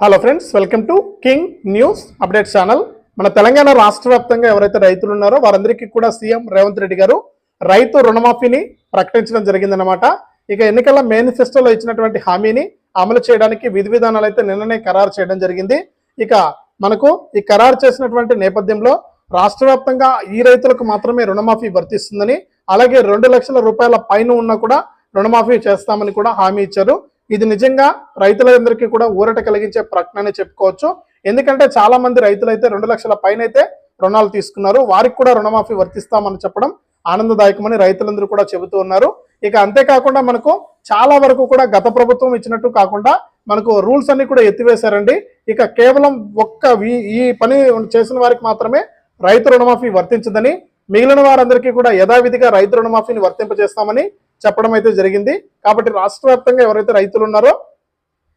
Hello friends welcome to King News update channel మన తెలంగాణ రాష్ట్ర వ్యాప్తంగా ఎవరైతే రైతులు ఉన్నారో వారందరికీ కూడా సీఎం రేవంత్ రెడ్డి గారు రైతు రుణమాఫీని ప్రకటించడం జరిగిందనమాట ఇక ఎన్నికల మేనిఫెస్టోలో ఇచ్చినటువంటి హామీని అమలు చేయడానికి విధి విధానాలు అయితే నిన్ననే ఖరారు చేయడం జరిగింది. ఇక మనకు ఈ ఖరారు చేసినటువంటి నేపథ్యంలో రాష్ట్ర ఈ రైతులకు మాత్రమే రుణమాఫీ వర్తిస్తుందని అలాగే రెండు లక్షల రూపాయల పైన ఉన్నా కూడా రుణమాఫీ చేస్తామని కూడా హామీ ఇచ్చారు. ఇది నిజంగా రైతులందరికీ కూడా ఊరట కలిగించే ప్రకటన అని చెప్పుకోవచ్చు. ఎందుకంటే చాలా మంది రైతులైతే రెండు లక్షల పైన అయితే రుణాలు తీసుకున్నారు. వారికి కూడా రుణమాఫీ వర్తిస్తామని చెప్పడం ఆనందదాయకమని రైతులందరూ కూడా చెబుతూ ఉన్నారు. ఇక అంతేకాకుండా మనకు చాలా వరకు కూడా గత ప్రభుత్వం ఇచ్చినట్టు కాకుండా మనకు రూల్స్ అన్ని కూడా ఎత్తివేశారండి. ఇక కేవలం ఒక్క వీ- ఈ పని చేసిన వారికి మాత్రమే రైతు రుణమాఫీ వర్తించదని మిగిలిన వారందరికీ కూడా యథావిధిగా రైతు రుణమాఫీని వర్తింపజేస్తామని చెప్పడం అయితే జరిగింది. కాబట్టి రాష్ట్ర వ్యాప్తంగా ఎవరైతే రైతులు ఉన్నారో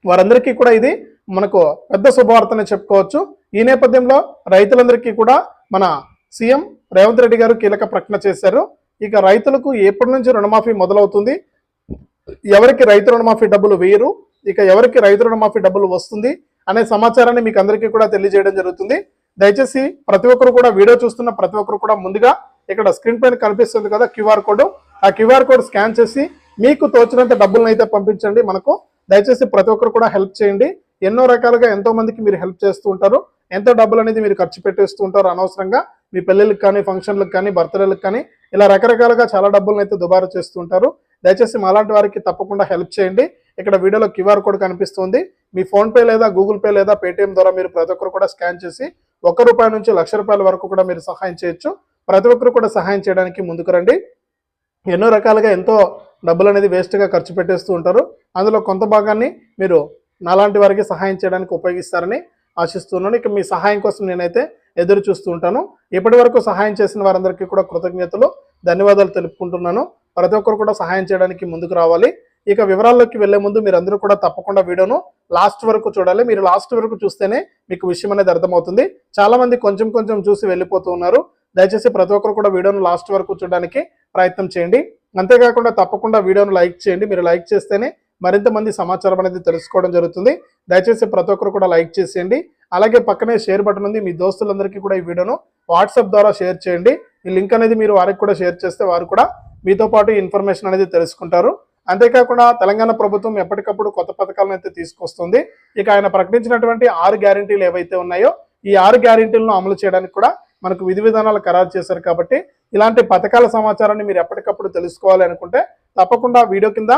వారందరికీ కూడా ఇది మనకు పెద్ద శుభవార్తనే చెప్పుకోవచ్చు. ఈ నేపథ్యంలో రైతులందరికీ కూడా మన సీఎం రేవంత్ రెడ్డి గారు కీలక ప్రకటన చేశారు. ఇక రైతులకు ఎప్పటి నుంచి రుణమాఫీ మొదలవుతుంది? ఎవరికి రైతు రుణమాఫీ డబ్బులు వేయరు? ఇక ఎవరికి రైతు రుణమాఫీ డబ్బులు వస్తుంది? అనే సమాచారాన్ని మీకు అందరికీ కూడా తెలియజేయడం జరుగుతుంది. దయచేసి ప్రతి ఒక్కరు కూడా వీడియో చూస్తున్న ప్రతి ఒక్కరు కూడా ముందుగా ఇక్కడ స్క్రీన్ పైన కనిపిస్తుంది కదా క్యూఆర్ కోడ్. ఆ క్యూఆర్ కోడ్ స్కాన్ చేసి మీకు తోచినంత డబ్బులను అయితే పంపించండి. మనకు దయచేసి ప్రతి ఒక్కరు కూడా హెల్ప్ చేయండి. ఎన్నో రకాలుగా ఎంతో మందికి మీరు హెల్ప్ చేస్తూ ఉంటారు. ఎంతో డబ్బులు అనేది మీరు ఖర్చు పెట్టేస్తూ ఉంటారు అనవసరంగా మీ పెళ్ళిళ్ళకి కానీ ఫంక్షన్లకు కానీ బర్త్డేలకు కానీ ఇలా రకరకాలుగా చాలా డబ్బులను అయితే దుబారా చేస్తూ ఉంటారు. దయచేసి మాలాంటి వారికి తప్పకుండా హెల్ప్ చేయండి. ఇక్కడ వీడియోలో క్యూఆర్ కోడ్ కనిపిస్తుంది. మీ ఫోన్ పే లేదా గూగుల్ పే లేదా పేటిఎం ద్వారా మీరు ప్రతి ఒక్కరు కూడా స్కాన్ చేసి ఒక్క రూపాయి నుంచి లక్ష రూపాయల వరకు కూడా మీరు సహాయం చేయొచ్చు. ప్రతి ఒక్కరు కూడా సహాయం చేయడానికి ముందుకు రండి. ఎన్నో రకాలుగా ఎంతో డబ్బులు అనేది వేస్ట్గా ఖర్చు పెట్టేస్తూ ఉంటారు. అందులో కొంత భాగాన్ని మీరు నాలాంటి వారికి సహాయం చేయడానికి ఉపయోగిస్తారని ఆశిస్తున్నాను. ఇక మీ సహాయం కోసం నేనైతే ఎదురు చూస్తూ ఉంటాను. ఇప్పటి వరకు సహాయం చేసిన వారందరికీ కూడా కృతజ్ఞతలు ధన్యవాదాలు తెలుపుకుంటున్నాను. ప్రతి ఒక్కరు కూడా సహాయం చేయడానికి ముందుకు రావాలి. ఇక వివరాల్లోకి వెళ్ళే ముందు మీరు అందరూ కూడా తప్పకుండా వీడియోను లాస్ట్ వరకు చూడాలి. మీరు లాస్ట్ వరకు చూస్తేనే మీకు విషయం అనేది అర్థమవుతుంది. చాలా మంది కొంచెం కొంచెం చూసి వెళ్ళిపోతూ ఉన్నారు. దయచేసి ప్రతి ఒక్కరు కూడా వీడియోను లాస్ట్ వరకు చూడడానికి ప్రయత్నం చేయండి. అంతేకాకుండా తప్పకుండా వీడియోను లైక్ చేయండి. మీరు లైక్ చేస్తేనే మరింత మంది సమాచారం అనేది తెలుసుకోవడం జరుగుతుంది. దయచేసి ప్రతి ఒక్కరు కూడా లైక్ చేసేయండి. అలాగే పక్కనే షేర్ బటన్ ఉంది. మీ దోస్తులందరికీ కూడా ఈ వీడియోను వాట్సాప్ ద్వారా షేర్ చేయండి. ఈ లింక్ అనేది మీరు వారికి కూడా షేర్ చేస్తే వారు కూడా మీతో పాటు ఇన్ఫర్మేషన్ అనేది తెలుసుకుంటారు. అంతేకాకుండా తెలంగాణ ప్రభుత్వం ఎప్పటికప్పుడు కొత్త పథకాలను అయితే తీసుకొస్తుంది. ఇక ఆయన ప్రకటించినటువంటి ఆరు గ్యారంటీలు ఏవైతే ఉన్నాయో ఈ ఆరు గ్యారంటీలను అమలు చేయడానికి కూడా మనకు విధి విధానాలు ఖరారు చేశారు కాబట్టి ఇలాంటి పథకాల సమాచారాన్ని మీరు ఎప్పటికప్పుడు తెలుసుకోవాలి అనుకుంటే తప్పకుండా వీడియో కింద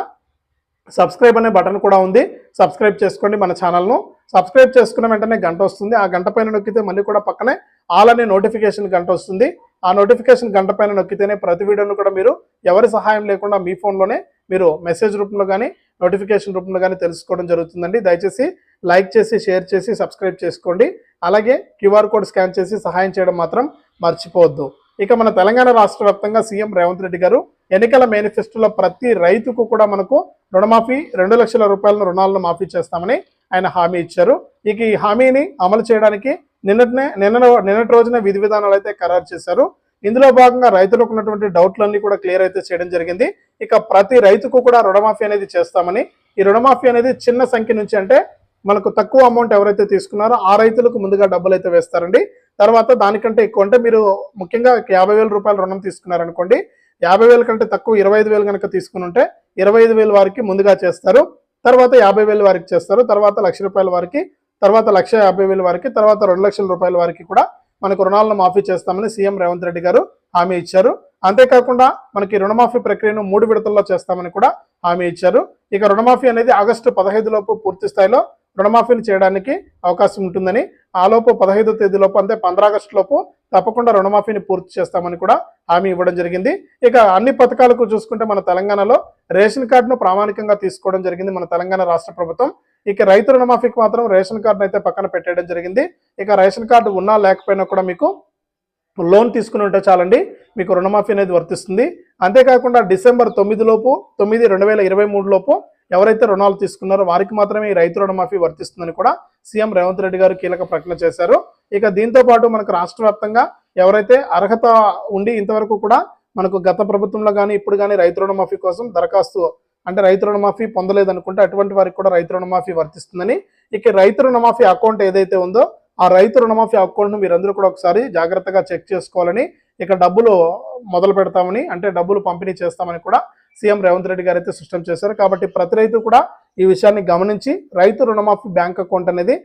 సబ్స్క్రైబ్ అనే బటన్ కూడా ఉంది. సబ్స్క్రైబ్ చేసుకోండి మన ఛానల్ను. సబ్స్క్రైబ్ చేసుకున్న వెంటనే గంట వస్తుంది. ఆ గంట పైన నొక్కితే మళ్ళీ కూడా పక్కనే ఆల్ అనే నోటిఫికేషన్ గంట వస్తుంది. ఆ నోటిఫికేషన్ గంట పైన నొక్కితేనే ప్రతి వీడియోను కూడా మీరు ఎవరి సహాయం లేకుండా మీ ఫోన్లోనే మీరు మెసేజ్ రూపంలో కానీ నోటిఫికేషన్ రూపంలో కానీ తెలుసుకోవడం జరుగుతుందండి. దయచేసి లైక్ చేసి షేర్ చేసి సబ్స్క్రైబ్ చేసుకోండి. అలాగే క్యూఆర్ కోడ్ స్కాన్ చేసి సహాయం చేయడం మాత్రం మర్చిపోవద్దు. ఇక మన తెలంగాణ రాష్ట్ర వ్యాప్తంగా సీఎం రేవంత్ రెడ్డి గారు ఎన్నికల మేనిఫెస్టోలో ప్రతి రైతుకు కూడా మనకు రుణమాఫీ రెండు లక్షల రూపాయల రుణాలను మాఫీ చేస్తామని ఆయన హామీ ఇచ్చారు. ఇక ఈ హామీని అమలు చేయడానికి నిన్నటినే నిన్న నిన్నటి రోజున విధి విధానాలు అయితే ఖరారు చేశారు. ఇందులో భాగంగా రైతులకు ఉన్నటువంటి డౌట్లన్నీ కూడా క్లియర్ అయితే చేయడం జరిగింది. ఇక ప్రతి రైతుకు కూడా రుణమాఫీ అనేది చేస్తామని ఈ రుణమాఫీ అనేది చిన్న సంఖ్య నుంచి అంటే మనకు తక్కువ అమౌంట్ ఎవరైతే తీసుకున్నారో ఆ రైతులకు ముందుగా డబ్బులు అయితే వేస్తారండి. తర్వాత దానికంటే ఎక్కువ అంటే మీరు ముఖ్యంగా యాభై వేల రూపాయలు రుణం తీసుకున్నారనుకోండి యాభై వేల కంటే తక్కువ ఇరవై ఐదు వేలు కనుక తీసుకుని ఉంటే ఇరవై ఐదు వేలు వారికి ముందుగా చేస్తారు. తర్వాత యాభై వేలు వారికి చేస్తారు. తర్వాత లక్ష రూపాయల వారికి తర్వాత లక్ష యాభై వేల వారికి తర్వాత రెండు లక్షల రూపాయల వారికి కూడా మనకు రుణాలను మాఫీ చేస్తామని సీఎం రేవంత్ రెడ్డి గారు హామీ ఇచ్చారు. అంతేకాకుండా మనకి రుణమాఫీ ప్రక్రియను మూడు విడతల్లో చేస్తామని కూడా హామీ ఇచ్చారు. ఇక రుణమాఫీ అనేది ఆగస్టు పదహైదు లోపు పూర్తి స్థాయిలో రుణమాఫీని చేయడానికి అవకాశం ఉంటుందని ఆ లోపు పదహైదో తేదీలోపు అంటే పంద్ర ఆగస్టు లోపు తప్పకుండా రుణమాఫీని పూర్తి చేస్తామని కూడా హామీ ఇవ్వడం జరిగింది. ఇక అన్ని పథకాలకు చూసుకుంటే మన తెలంగాణలో రేషన్ కార్డును ప్రామాణికంగా తీసుకోవడం జరిగింది మన తెలంగాణ రాష్ట్ర ప్రభుత్వం. ఇక రైతు రుణమాఫీకి మాత్రం రేషన్ కార్డును అయితే పక్కన పెట్టేయడం జరిగింది. ఇక రేషన్ కార్డు ఉన్నా లేకపోయినా కూడా మీకు లోన్ తీసుకుని ఉంటే చాలండి మీకు రుణమాఫీ అనేది వర్తిస్తుంది. అంతేకాకుండా డిసెంబర్ తొమ్మిది లోపు తొమ్మిది రెండు వేల ఇరవై మూడు లోపు ఎవరైతే రుణాలు తీసుకున్నారో వారికి మాత్రమే ఈ రైతు రుణమాఫీ వర్తిస్తుందని కూడా సీఎం రేవంత్ రెడ్డి గారు కీలక ప్రకటన చేశారు. ఇక దీంతో పాటు మనకు రాష్ట్ర వ్యాప్తంగా ఎవరైతే అర్హత ఉండి ఇంతవరకు కూడా మనకు గత ప్రభుత్వంలో కానీ ఇప్పుడు కానీ రైతు రుణమాఫీ కోసం దరఖాస్తు అంటే రైతు రుణమాఫీ పొందలేదనుకుంటే అటువంటి వారికి కూడా రైతు రుణమాఫీ వర్తిస్తుందని ఇక రైతు రుణమాఫీ అకౌంట్ ఏదైతే ఉందో ఆ రైతు రుణమాఫీ అకౌంట్ను మీరందరూ కూడా ఒకసారి జాగ్రత్తగా చెక్ చేసుకోవాలని ఇక డబ్బులు మొదలు పెడతామని అంటే డబ్బులు పంపిణీ చేస్తామని కూడా సీఎం రేవంత్ రెడ్డి గారు అయితే సృష్టం చేశారు. కాబట్టి ప్రతి రైతు కూడా ఈ విషయాన్ని గమనించి రైతు రుణమాఫీ బ్యాంక్ అకౌంట్ అనేది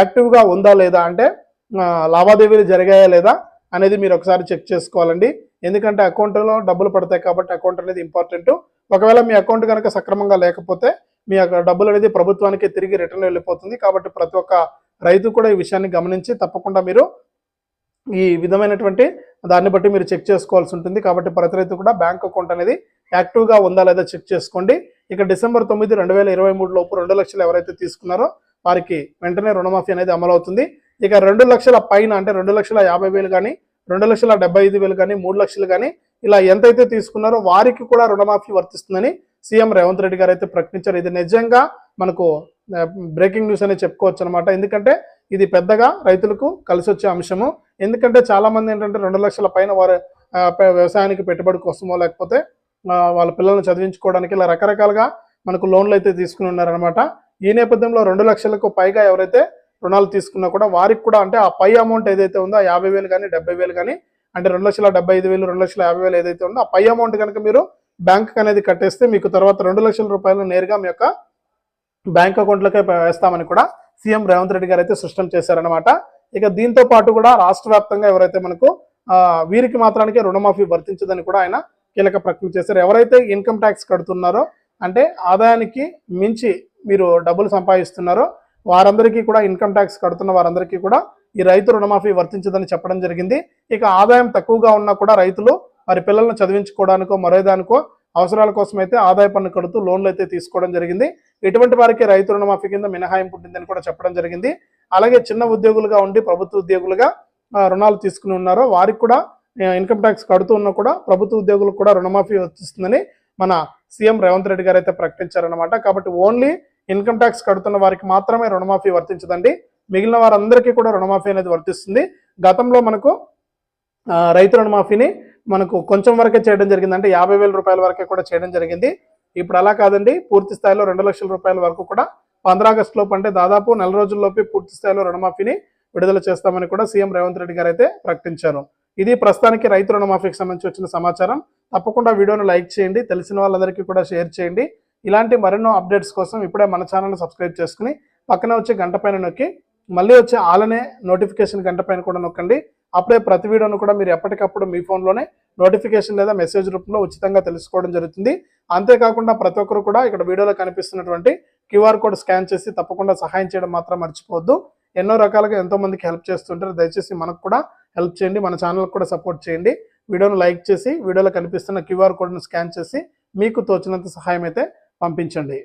యాక్టివ్గా ఉందా లేదా అంటే లావాదేవీలు జరిగాయా లేదా అనేది మీరు ఒకసారి చెక్ చేసుకోవాలండి. ఎందుకంటే అకౌంట్లో డబ్బులు పడతాయి కాబట్టి అకౌంట్ అనేది ఇంపార్టెంట్ ఒకవేళ మీ అకౌంట్ కనుక సక్రమంగా లేకపోతే మీ డబ్బులు అనేది ప్రభుత్వానికి తిరిగి రిటర్న్ వెళ్ళిపోతుంది. కాబట్టి ప్రతి ఒక్క రైతు కూడా ఈ విషయాన్ని గమనించి తప్పకుండా మీరు ఈ విధమైనటువంటి దాన్ని బట్టి మీరు చెక్ చేసుకోవాల్సి ఉంటుంది. కాబట్టి ప్రతి రైతు కూడా బ్యాంక్ అకౌంట్ అనేది యాక్టివ్గా ఉందా లేదా చెక్ చేసుకోండి. ఇక డిసెంబర్ తొమ్మిది రెండు వేల ఇరవై మూడు లోపు రెండు లక్షలు ఎవరైతే తీసుకున్నారో వారికి వెంటనే రుణమాఫీ అనేది అమలవుతుంది. ఇక రెండు లక్షల పైన అంటే రెండు లక్షల యాభై వేలు కానీ రెండు లక్షల డెబ్బై ఐదు వేలు కానీ మూడు లక్షలు కానీ ఇలా ఎంతైతే తీసుకున్నారో వారికి కూడా రుణమాఫీ వర్తిస్తుందని సీఎం రేవంత్ రెడ్డి గారు అయితే ప్రకటించారు. ఇది నిజంగా మనకు బ్రేకింగ్ న్యూస్ అనేది చెప్పుకోవచ్చు అనమాట ఎందుకంటే ఇది పెద్దగా రైతులకు కలిసి వచ్చే అంశము. ఎందుకంటే చాలామంది ఏంటంటే రెండు లక్షల పైన వారు వ్యవసాయానికి పెట్టుబడి కోసమో లేకపోతే వాళ్ళ పిల్లల్ని చదివించుకోవడానికి ఇలా రకరకాలుగా మనకు లోన్లు అయితే తీసుకుని ఉన్నారనమాట ఈ నేపథ్యంలో రెండు లక్షలకు పైగా ఎవరైతే రుణాలు తీసుకున్నా కూడా వారికి కూడా అంటే ఆ పై అమౌంట్ ఏదైతే ఉందో ఆ యాభై వేలు కానీ డెబ్బై వేలు కానీ అంటే రెండు లక్షల డెబ్బై ఐదు వేలు రెండు లక్షల యాభై వేలు ఏదైతే ఉందో ఆ పై అమౌంట్ కనుక మీరు బ్యాంక్ అనేది కట్టేస్తే మీకు తర్వాత రెండు లక్షల రూపాయలు నేరుగా మీ యొక్క బ్యాంక్ అకౌంట్లకే వేస్తామని కూడా సీఎం రేవంత్ రెడ్డి గారు అయితే స్పష్టం చేశారనమాట ఇక దీంతో పాటు కూడా రాష్ట్ర వ్యాప్తంగా ఎవరైతే మనకు వీరికి మాత్రానికే రుణమాఫీ వర్తించదని కూడా ఆయన కీలక ప్రకటన చేశారు. ఎవరైతే ఇన్కమ్ ట్యాక్స్ కడుతున్నారో అంటే ఆదాయానికి మించి మీరు డబ్బులు సంపాదిస్తున్నారో వారందరికీ కూడా ఇన్కమ్ ట్యాక్స్ కడుతున్న వారందరికీ కూడా ఈ రైతు రుణమాఫీ వర్తించదని చెప్పడం జరిగింది. ఇక ఆదాయం తక్కువగా ఉన్నా కూడా రైతులు వారి పిల్లలను చదివించుకోవడానికో మరో దానికో అవసరాల కోసం అయితే ఆదాయ పన్ను కడుతూ లోన్లు అయితే తీసుకోవడం జరిగింది. ఇటువంటి వారికి రైతు రుణమాఫీ కింద మినహాయింపు ఉంటుందని కూడా చెప్పడం జరిగింది. అలాగే చిన్న ఉద్యోగులుగా ఉండి ప్రభుత్వ ఉద్యోగులుగా రుణాలు తీసుకుని ఉన్నారో వారికి కూడా ఇన్కమ్ ట్యాక్స్ కడుతూ ఉన్నా కూడా ప్రభుత్వ ఉద్యోగులకు కూడా రుణమాఫీ వచ్చిస్తుందని మన సీఎం రేవంత్ రెడ్డి గారు అయితే ప్రకటించారనమాట కాబట్టి ఓన్లీ ఇన్కమ్ ట్యాక్స్ కడుతున్న వారికి మాత్రమే రుణమాఫీ వర్తించదండి. మిగిలిన వారందరికీ కూడా రుణమాఫీ అనేది వర్తిస్తుంది. గతంలో మనకు రైతు రుణమాఫీని మనకు కొంచెం వరకే చేయడం జరిగింది. అంటే యాభై వేల రూపాయల వరకే కూడా చేయడం జరిగింది. ఇప్పుడు అలా కాదండి. పూర్తి స్థాయిలో రెండు లక్షల రూపాయల వరకు కూడా పంద్రా ఆగస్టు లోపు అంటే దాదాపు నెల రోజుల్లోపే పూర్తి స్థాయిలో రుణమాఫీని విడుదల చేస్తామని కూడా సీఎం రేవంత్ రెడ్డి గారు అయితే ప్రకటించారు. ఇది ప్రస్తుతానికి రైతు రుణమాఫీకి సంబంధించి వచ్చిన సమాచారం. తప్పకుండా వీడియోను లైక్ చేయండి తెలిసిన వాళ్ళందరికీ కూడా షేర్ చేయండి. ఇలాంటి మరెన్నో అప్డేట్స్ కోసం ఇప్పుడే మన ఛానల్ని సబ్స్క్రైబ్ చేసుకుని పక్కనే వచ్చే గంట పైన నొక్కి మళ్ళీ వచ్చే ఆలనే నోటిఫికేషన్ గంట పైన కూడా నొక్కండి. అప్పుడే ప్రతి వీడియోను కూడా మీరు ఎప్పటికప్పుడు మీ ఫోన్లోనే నోటిఫికేషన్ లేదా మెసేజ్ రూపంలో ఉచితంగా తెలుసుకోవడం జరుగుతుంది. అంతేకాకుండా ప్రతి ఒక్కరు కూడా ఇక్కడ వీడియోలో కనిపిస్తున్నటువంటి క్యూఆర్ కోడ్ స్కాన్ చేసి తప్పకుండా సహాయం చేయడం మాత్రం మర్చిపోవద్దు. ఎన్నో రకాలుగా ఎంతోమందికి హెల్ప్ చేస్తుంటారు. దయచేసి మనకు కూడా హెల్ప్ చేయండి మన ఛానల్ కూడా సపోర్ట్ చేయండి. వీడియోను లైక్ చేసి వీడియోలో కనిపిస్తున్న క్యూఆర్ కోడ్ను స్కాన్ చేసి మీకు తోచినంత సహాయం అయితే పంపించండి.